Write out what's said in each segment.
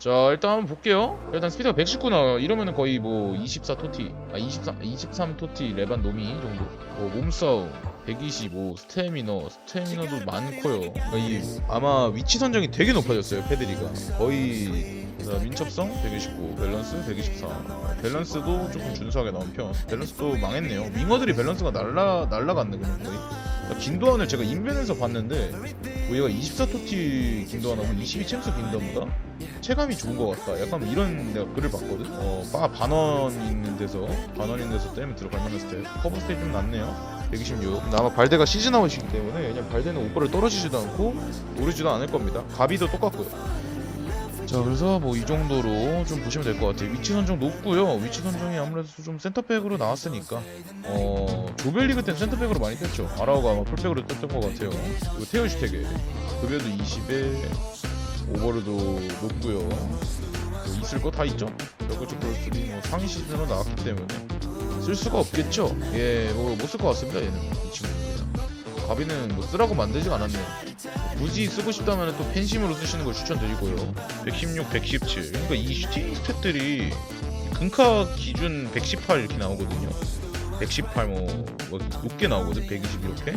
자 일단 한번 볼게요. 일단 스피드가 119 나와요 이러면은 거의 뭐 24 토티. 아 23, 23 토티 레반 노미 정도. 뭐 몸싸움 125 스태미너. 스태미너도 많고요. 이 아마 위치 선정이 되게 높아졌어요 패드리가. 거의 자, 민첩성 129 밸런스 124 밸런스도 조금 준수하게 나온 편 밸런스도 망했네요 윙어들이 밸런스가 날라 날라갔네 그냥 거의 자, 긴도안을 제가 인벤에서 봤는데 뭐 얘가 24토티 긴도안하고 22 챔스 긴도안보다 체감이 좋은 것 같다. 약간 이런 내가 글을 봤거든. 어, 바 반원 있는 데서 반원 있는 데서 때문에 들어갈 만한 스텝. 커버 스텝 좀 낮네요. 126. 근데 아마 발대가 시즌 아웃이기 때문에 그냥 발대는 오버를 떨어지지도 않고 오르지도 않을 겁니다. 가비도 똑같고요. 자 그래서 뭐 이 정도로 좀 보시면 될 것 같아요. 위치 선정 높고요. 위치 선정이 아무래도 좀 센터백으로 나왔으니까. 어 조별리그 때는 센터백으로 많이 뛰었죠. 아라오가 아마 풀백으로 뛰었던 것 같아요. 그리고 테오 슈테게 급여도 20에 오버로도 높고요. 뭐 있을 거 다 있죠. 벽구쪽 브로스리 뭐 상위 시즌으로 나왔기 때문에 쓸 수가 없겠죠. 예뭐 못 쓸 것 같습니다 얘는. 이 친구는. 가비는 뭐 쓰라고 만들지가 않았네요 굳이 쓰고 싶다면 또 팬심으로 쓰시는 걸 추천드리고요. 116, 117 그러니까 이 슈팅 스탯들이 금카 기준 118 이렇게 나오거든요. 118 뭐, 뭐 높게 나오거든 120 이렇게.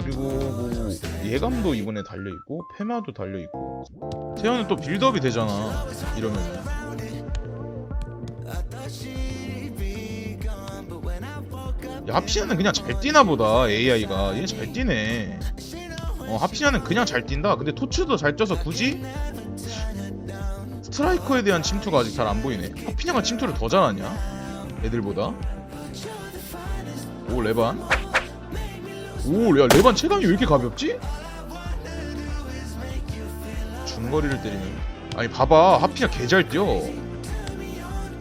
그리고 뭐 예감도 이번에 달려 있고 페마도 달려 있고. 태연은 또 빌드업이 되잖아 이러면. 야, 하피냐는 그냥 잘 뛰나 보다 AI가. 얘 잘 뛰네 어 하피냐는 그냥 잘 뛴다? 근데 토츠도 잘 쪄서 굳이? 스트라이커에 대한 침투가 아직 잘 안 보이네. 하피냐가 침투를 더 잘하냐? 애들보다? 오 레반. 오 야 레반 체감이 왜 이렇게 가볍지? 중거리를 때리면 아니 봐봐. 하피냐 개 잘 뛰어.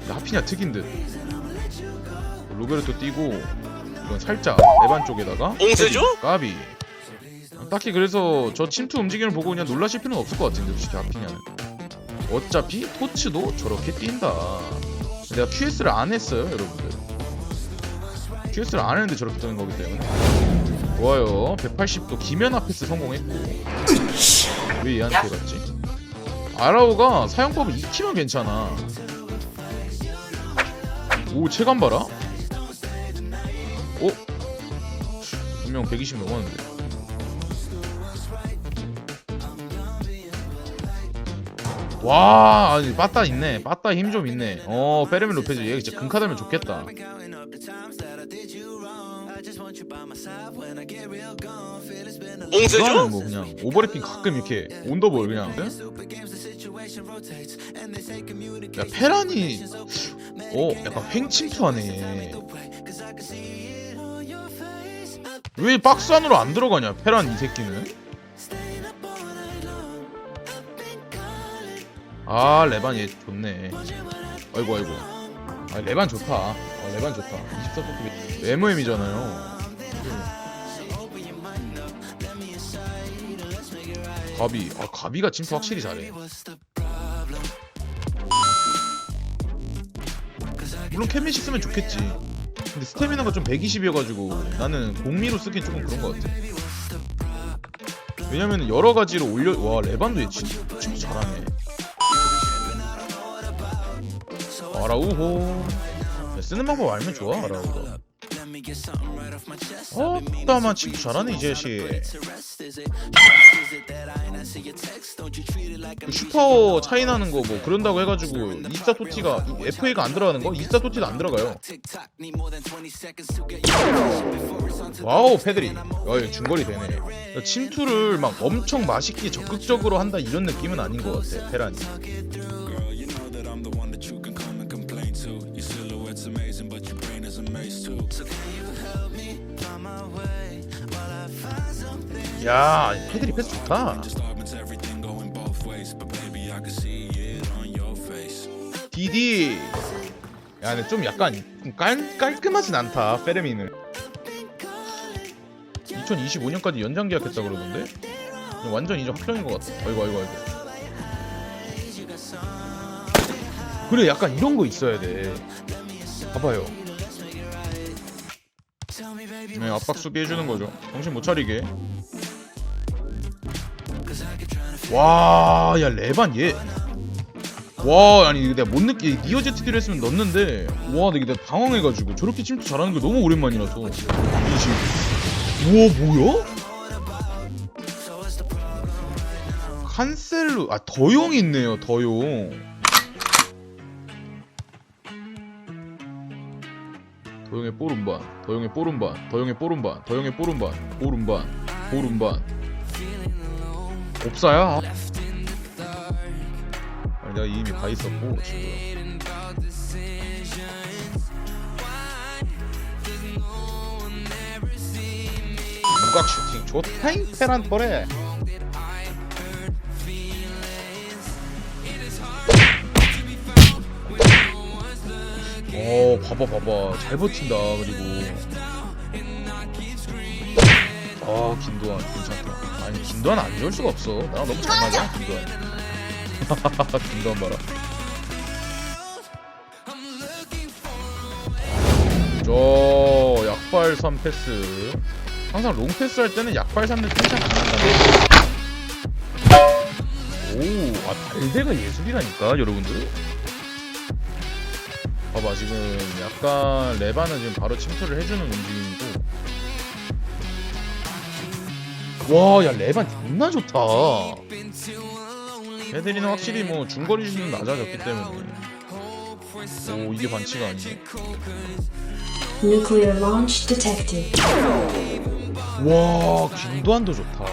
야, 하피냐 특인 듯. 로베르토 뛰고 이건 살짝 레반 쪽에다가 옹세죠? 까비 딱히 그래서 저 침투 움직임을 보고 그냥 놀라실 필요는 없을 것 같은데 솔직히 하피냐는 어차피 토츠도 저렇게 뛴다. 내가 QS를 안 했어요 여러분들. QS를 안 했는데 저렇게 뜨는 거기 때문에. 좋아요. 180도 기면 패스 성공했고. 왜 얘한테 갔지? 아라오가 사용법을 익히면 괜찮아. 오 체감 봐라. 어? 분명 120 넘었는데 와 아니 빠따 있네. 빠따 힘 좀 있네. 어 페르민 로페즈 얘 진짜 금카 달면 좋겠다? 이거는 뭐 그냥 오버래핑 가끔 이렇게 온더볼 그냥. 야 페란이 어 약간 횡침투하네. 왜 박스 안으로 안 들어가냐 페란 이 새끼는 아 레반 얘 좋네. 아이고 아이고. 아 레반 좋다. 아 레반 좋다. 24토끼 MOM이잖아요. 가비. 아 가비가 침투 확실히 잘해. 물론 캠미시 쓰면 좋겠지. 근데 스태미나가 좀 120이어가지고 나는 공미로 쓰긴 조금 그런 것 같아. 왜냐면 여러 가지로 올려 와 레반도 얘 진짜, 진짜 잘하네 우호 야, 쓰는 방법 알면 좋아 아라우가 어, 따만 친구 잘하네 이 자식 그 슈퍼 차이 나는 거 뭐 그런다고 해가지고 이스타 토티가 FA가 안 들어가는 거? 이스타 토티도 안 들어가요. 와우 패드리 야 이거 중거리 되네. 야, 침투를 막 엄청 맛있게 적극적으로 한다 이런 느낌은 아닌 것 같아 페란이 amazing, but your brain is a maze too. So 야 패드리 패스 좋다 disturbance, everything going both ways. But baby, I can see it on your face. 디디 야 근데 좀 약간 좀 깔, 깔끔하진 않다 페르미는 2025년까지 연장 계약했다 그러던데 완전 이제 확정인 것 같아 아이고 아이고 아이고 그래 약간 이런 거 있어야 돼 봐봐요. 네 압박 수비 해주는 거죠. 정신 못 차리게. 와 야 레반 얘 와 아니 이거 내가 못 느끼 니어 제트기를 했으면 넣었는데. 와 내가 당황해가지고 저렇게 침투 잘하는 게 너무 오랜만이라서. 이지 우와 뭐야? 칸셀루 아 더용 있네요 더용 더용의 뽀른반 더용의 뽀른반 더용의 뽀른반 더용의 뽀른반 뽀른반 뽀른반. 없사야? 아니 내가 이미 가 있었고 지금 무각 슈팅 좋다잉 페란토레 어 봐봐 봐봐. 잘 버틴다 그리고. 아 김도환 괜찮다. 아니 김도환 안 좋을 수가 없어. 나랑 너무 잘 맞아 김도환. 김도환 봐라. 저 약발 3 패스. 항상 롱 패스 할 때는 약발 3을 살짝 안 한다 오아 발대가 예술이라니까 여러분들 봐봐 지금 약간 레바는 지금 바로 침투를 해주는 움직임이고. 와야 레반 존나 좋다. 애들이는 확실히 뭐 중거리 슛은 낮아졌기 때문에. 오 이게 반치가 아니네 Nuclear launch detected. 와 김도환도 좋다